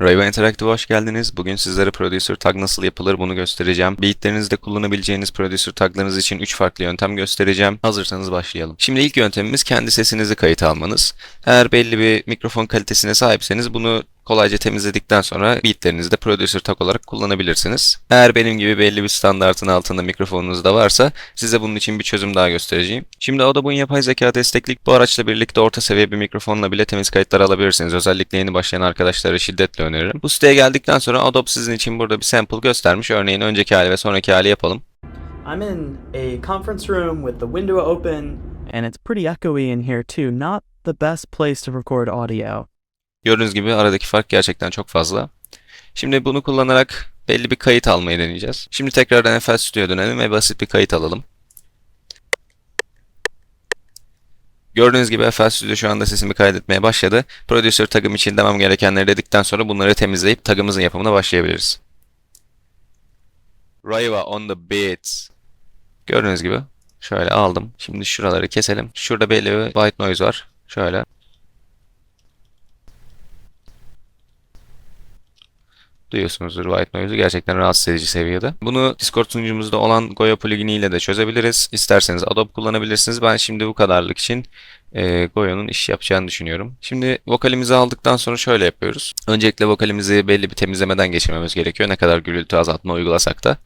Rayva Interactive hoş geldiniz. Bugün sizlere Producer Tag nasıl yapılır bunu göstereceğim. Beatlerinizde kullanabileceğiniz Producer Taglarınız için 3 farklı yöntem göstereceğim. Hazırsanız başlayalım. Şimdi ilk yöntemimiz kendi sesinizi kayıt almanız. Eğer belli bir mikrofon kalitesine sahipseniz bunu kolayca temizledikten sonra beatlerinizde Producer Tag olarak kullanabilirsiniz. Eğer benim gibi belli bir standartın altında mikrofonunuz da varsa size bunun için bir çözüm daha göstereceğim. Şimdi Audible'ın yapay zeka desteklik bu araçla birlikte orta seviye bir mikrofonla bile temiz kayıtlar alabilirsiniz. Özellikle yeni başlayan arkadaşlara şiddetle öneririm. Bu siteye geldikten sonra Adobe sizin için burada bir sample göstermiş. Örneğin önceki hali ve sonraki hali yapalım. I'm in a conference room with the window open, and it's pretty echoey in here too. Not the best place to record audio. Gördüğünüz gibi aradaki fark gerçekten çok fazla. Şimdi bunu kullanarak belli bir kayıt almayı deneyeceğiz. Şimdi tekrardan FL Studio'ya dönelim ve basit bir kayıt alalım. Gördüğünüz gibi FL Studio şu anda sesimi kaydetmeye başladı. Producer tagım için demem gerekenleri dedikten sonra bunları temizleyip tagımızın yapımına başlayabiliriz. Rayva on the beats. Gördüğünüz gibi şöyle aldım. Şimdi şuraları keselim. Şurada belli bir white noise var. Şöyle. Duyuyorsunuzdur white noise'u gerçekten rahatsız edici seviyede. Bunu Discord sunucumuzda olan Goya plugini ile de çözebiliriz. İsterseniz Adobe kullanabilirsiniz. Ben şimdi bu kadarlık için e, Goya'nın iş yapacağını düşünüyorum. Şimdi vokalimizi aldıktan sonra şöyle yapıyoruz. Öncelikle vokalimizi belli bir temizlemeden geçirmemiz gerekiyor. Ne kadar gürültü azaltma uygulasak da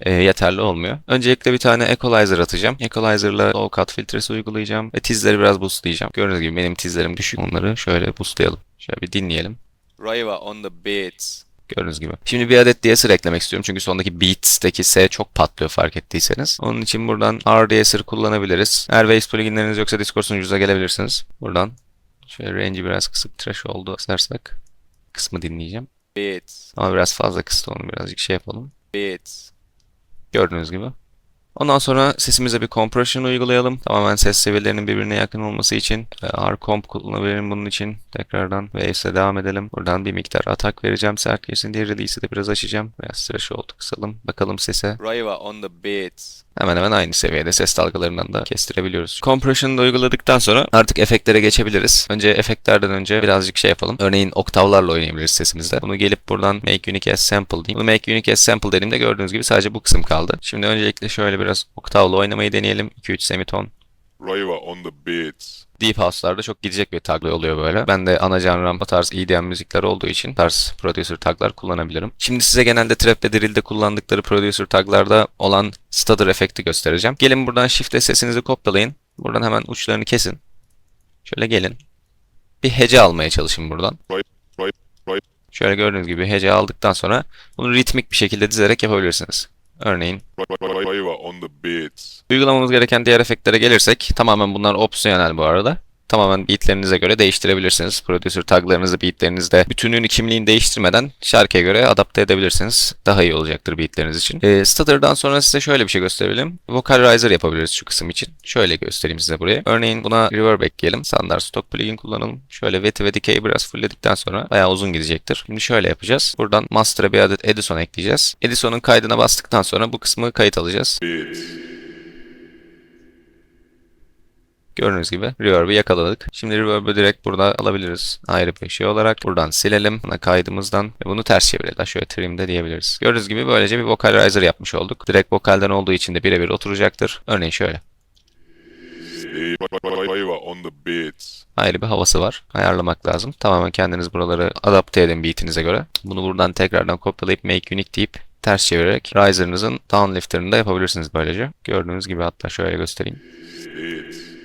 e, yeterli olmuyor. Öncelikle bir tane equalizer atacağım. Equalizer'la low cut filtresi uygulayacağım ve tizleri biraz boostlayacağım. Gördüğünüz gibi benim tizlerim düşük. Onları şöyle boostlayalım. Şöyle bir dinleyelim. Rayva on the beats. Gördüğünüz gibi. Şimdi bir adet DSR eklemek istiyorum çünkü sondaki beats'teki S çok patlıyor fark ettiyseniz. Onun için buradan RDSR kullanabiliriz. Eğer Waves pluginleriniz yoksa Discord sunucunuza gelebilirsiniz. Buradan şöyle range'i biraz kısıp trash oldu kısarsak kısmı dinleyeceğim. Beats. Ama biraz fazla kıstı onu birazcık şey yapalım. Beats. Gördüğünüz gibi. Ondan sonra sesimize bir compression uygulayalım. Tamamen ses seviyelerinin birbirine yakın olması için e, R-Comp kullanabilirim bunun için. Tekrardan Waves'e devam edelim. Buradan bir miktar atak vereceğim sert girsin diye release'i de biraz açacağım. Biraz threshold kısalım. Bakalım sese. Rayva on the beats. Hemen hemen aynı seviyede ses dalgalarından da kestirebiliyoruz. Compression'ı da uyguladıktan sonra artık efektlere geçebiliriz. Önce efektlerden önce birazcık şey yapalım. Örneğin oktavlarla oynayabiliriz sesimizde. Bunu gelip buradan Make Unique as Sample diyeyim. Bunu Make Unique as Sample dediğimde gördüğünüz gibi sadece bu kısım kaldı. Şimdi öncelikle şöyle biraz oktavla oynamayı deneyelim. 2-3 semiton. Rayva on the beats. Deep House'larda çok gidecek bir taglı oluyor böyle. Ben de ana canram tarz EDM müzikler olduğu için tarz producer taglar kullanabilirim. Şimdi size genelde trap ve drill'de kullandıkları producer taglarda olan stutter efekti göstereceğim. Gelin buradan shift'e sesinizi kopyalayın. Buradan hemen uçlarını kesin. Şöyle gelin. Bir hece almaya çalışın buradan. Şöyle gördüğünüz gibi hece aldıktan sonra bunu ritmik bir şekilde dizerek yapabilirsiniz. Örneğin. Uygulamamız gereken diğer efektlere gelirsek tamamen bunlar opsiyonel bu arada. Tamamen beatlerinize göre değiştirebilirsiniz. Producer taglarınızı beatlerinizde bütünlüğünü kimliğini değiştirmeden şarkıya göre adapte edebilirsiniz. Daha iyi olacaktır beatleriniz için. E, stutter'dan sonra size şöyle bir şey gösterebilirim. Vocal riser yapabiliriz şu kısım için. Şöyle göstereyim size buraya. Örneğin buna reverb ekleyelim. Standart stock plugin kullanalım. Şöyle wet'i ve decay'i biraz fullledikten sonra bayağı uzun gidecektir. Şimdi şöyle yapacağız. Buradan master'a bir adet Edison ekleyeceğiz. Edison'un kaydına bastıktan sonra bu kısmı kayıt alacağız. Beats. Gördüğünüz gibi reverb'ı yakaladık. Şimdi reverb'ı direkt burada alabiliriz. Ayrı bir şey olarak. Buradan silelim. Buna kaydımızdan ve bunu ters çevirelim. Şöyle trim'de diyebiliriz. Gördüğünüz gibi böylece bir vocalizer yapmış olduk. Direkt vokalden olduğu için de birebir oturacaktır. Örneğin şöyle. Ayrı bir havası var. Ayarlamak lazım. Tamamen kendiniz buraları adapte edin beatinize göre. Bunu buradan tekrardan kopyalayıp make unique deyip ters çevirerek riser'ınızın downlifter'ını da yapabilirsiniz böylece. Gördüğünüz gibi hatta şöyle göstereyim. Beats.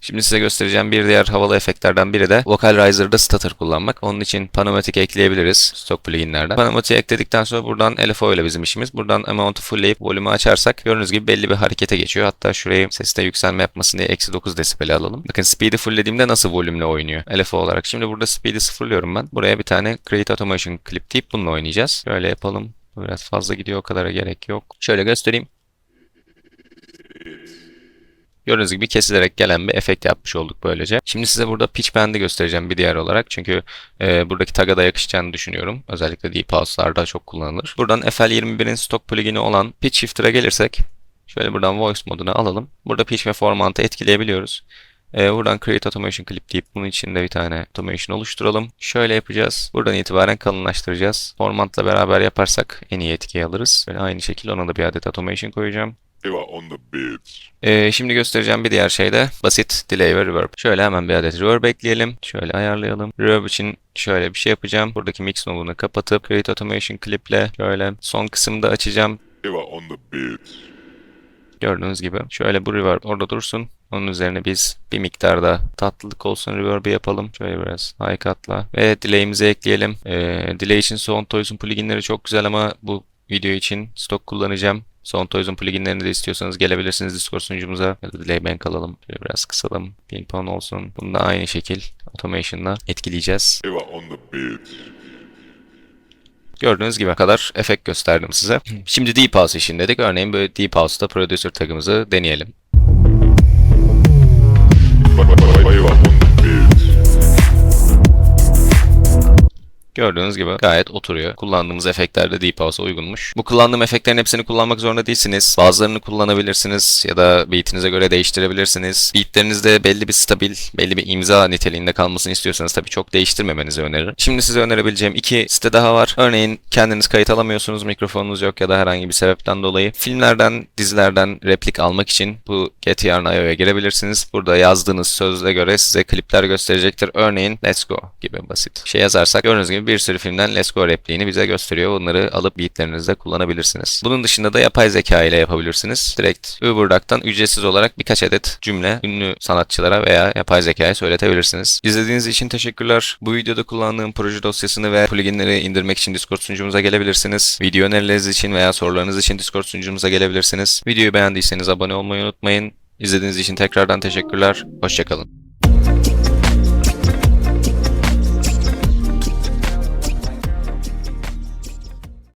Şimdi size göstereceğim bir diğer havalı efektlerden biri de Vocal Riser'da stutter kullanmak. Onun için Panomatic ekleyebiliriz stock pluginlerden. Panomatic'i ekledikten sonra buradan LFO ile bizim işimiz. Buradan amount'u fullleyip volümü açarsak gördüğünüz gibi belli bir harekete geçiyor. Hatta şurayı seste yükselme yapmasın diye eksi 9 desibel alalım. Bakın speed'i fulllediğimde nasıl volümle oynuyor LFO olarak. Şimdi burada speed'i sıfırlıyorum ben. Buraya bir tane Create Automation Clip deyip bununla oynayacağız. Şöyle yapalım. Biraz fazla gidiyor o kadara gerek yok. Şöyle göstereyim. Gördüğünüz gibi kesilerek gelen bir efekt yapmış olduk böylece. Şimdi size burada pitch band'i göstereceğim bir diğer olarak. Çünkü e, buradaki tag'a da yakışacağını düşünüyorum. Özellikle deep house'larda çok kullanılır. Buradan FL21'in stock plugin'i olan pitch shifter'a gelirsek Şöyle buradan voice moduna alalım. Burada pitch ve formantı etkileyebiliyoruz. Ee, buradan create automation clip deyip bunun içinde bir tane automation oluşturalım. Şöyle yapacağız. Buradan itibaren kalınlaştıracağız. Formantla beraber yaparsak en iyi etkiyi alırız. Böyle aynı şekilde ona da bir adet automation koyacağım. Ee, şimdi göstereceğim bir diğer şey de basit delay ve reverb. Şöyle hemen bir adet reverb ekleyelim. Şöyle ayarlayalım. Reverb için şöyle bir şey yapacağım. Buradaki mix nodunu kapatıp create automation clip'le şöyle son kısımda açacağım. Gördüğünüz gibi. Şöyle bu reverb orada dursun. Onun üzerine biz bir miktarda tatlılık olsun reverb'ı yapalım. Şöyle biraz high cut'la. Ve delay'imizi ekleyelim. Ee, delay için Sound Toys'un pluginleri çok güzel ama bu video için stok kullanacağım. Sound Toys'un pluginlerini de istiyorsanız gelebilirsiniz Discord sunucumuza. Ya da delay bank alalım. Şöyle biraz kısalım. Ping pong olsun. Bunu da aynı şekil automation'la etkileyeceğiz. Gördüğünüz gibi kadar efekt gösterdim size. Şimdi Deep House için dedik. Örneğin böyle Deep House'da producer tagımızı deneyelim. Gördüğünüz gibi gayet oturuyor. Kullandığımız efektler de Deep House'a uygunmuş. Bu kullandığım efektlerin hepsini kullanmak zorunda değilsiniz. Bazılarını kullanabilirsiniz ya da beatinize göre değiştirebilirsiniz. Beatlerinizde belli bir stabil, belli bir imza niteliğinde kalmasını istiyorsanız tabii çok değiştirmemenizi öneririm. Şimdi size önerebileceğim iki site daha var. Örneğin kendiniz kayıt alamıyorsunuz, mikrofonunuz yok ya da herhangi bir sebepten dolayı. Filmlerden, dizilerden replik almak için bu Getyarn.io'ya girebilirsiniz. Burada yazdığınız sözle göre size klipler gösterecektir. Örneğin Let's Go gibi basit. Şey yazarsak gördüğünüz gibi bir sürü filmden Let's Go repliğini bize gösteriyor. Bunları alıp beatlerinizde kullanabilirsiniz. Bunun dışında da yapay zeka ile yapabilirsiniz. Direkt Uberduck'tan ücretsiz olarak birkaç adet cümle ünlü sanatçılara veya yapay zekaya söyletebilirsiniz. İzlediğiniz için teşekkürler. Bu videoda kullandığım proje dosyasını ve pluginleri indirmek için Discord sunucumuza gelebilirsiniz. Video önerileriniz için veya sorularınız için Discord sunucumuza gelebilirsiniz. Videoyu beğendiyseniz abone olmayı unutmayın. İzlediğiniz için tekrardan teşekkürler. Hoşçakalın.